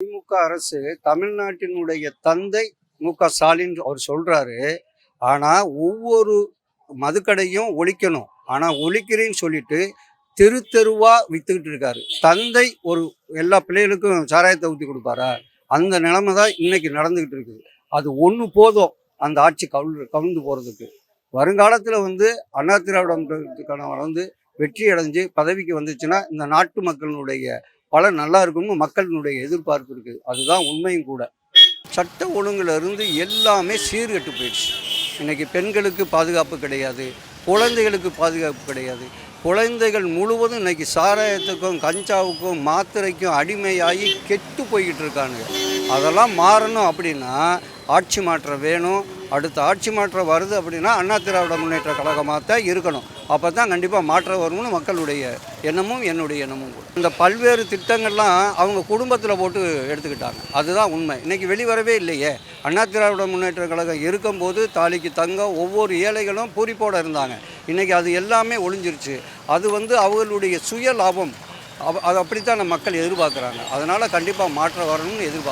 திமுக அரசு தமிழ்நாட்டினுடைய தந்தை மு க ஸ்டாலின் அவர் சொல்றாரு. ஆனா ஒவ்வொரு மதுக்கடையும் ஒழிக்கணும். ஆனா ஒழிக்கிறேன்னு சொல்லிட்டு தெரு தெருவா வித்துக்கிட்டு இருக்காரு. தந்தை ஒரு எல்லா பிள்ளைகளுக்கும் சாராயத்தை ஊற்றி கொடுப்பாரா? அந்த நிலைமை தான் இன்னைக்கு நடந்துகிட்டு இருக்குது. அது ஒன்று போதும் அந்த ஆட்சி கவுள் கவிழ்ந்து போகிறதுக்கு வருங்காலத்தில் வந்து அண்ணா திராவிட வந்து வெற்றி அடைஞ்சு பதவிக்கு வந்துச்சுன்னா இந்த நாட்டு மக்களினுடைய பலன் நல்லா இருக்கும்னு மக்களினுடைய எதிர்பார்ப்பு இருக்குது அதுதான் உண்மையும் கூட. சட்ட ஒழுங்குல இருந்து எல்லாமே சீர்கெட்டு போயிடுச்சு. இன்றைக்கி பெண்களுக்கு பாதுகாப்பு கிடையாது. குழந்தைகளுக்கு பாதுகாப்பு கிடையாது. குழந்தைகள் முழுவதும் இன்னைக்கு சாராயத்துக்கும் கஞ்சாவுக்கும் மாத்திரைக்கும் அடிமையாகி கெட்டு போய்கிட்டு இருக்கானுங்க. அதெல்லாம் மாறணும் அப்படின்னா ஆட்சி மாற்றம் வேணும். அடுத்த ஆட்சி மாற்றம் வருது அப்படின்னா அண்ணா திராவிட முன்னேற்ற கழகமாக தான் இருக்கணும். அப்போ தான் கண்டிப்பாக மாற்றம் வரும்னு மக்களுடைய எண்ணமும் என்னுடைய எண்ணமும் கூட. இந்த பல்வேறு திட்டங்கள்லாம் அவங்க குடும்பத்தில் போட்டு எடுத்துக்கிட்டாங்க. அதுதான் உண்மை. இன்னைக்கு வெளிவரவே இல்லையே. அண்ணா திராவிட முன்னேற்ற கழகம் இருக்கும்போது தாலிக்கு தங்க ஒவ்வொரு ஏழைகளும் பூரிப்போடு இருந்தாங்க. இன்னைக்கு அது எல்லாமே ஒளிஞ்சிருச்சு. அது வந்து அவர்களுடைய சுய லாபம் அது அப்படித்தான் நம்ம மக்கள் எதிர்பார்க்குறாங்க. அதனால் கண்டிப்பாக மாற்றம் வரணும்னு எதிர்பார்க்குறாங்க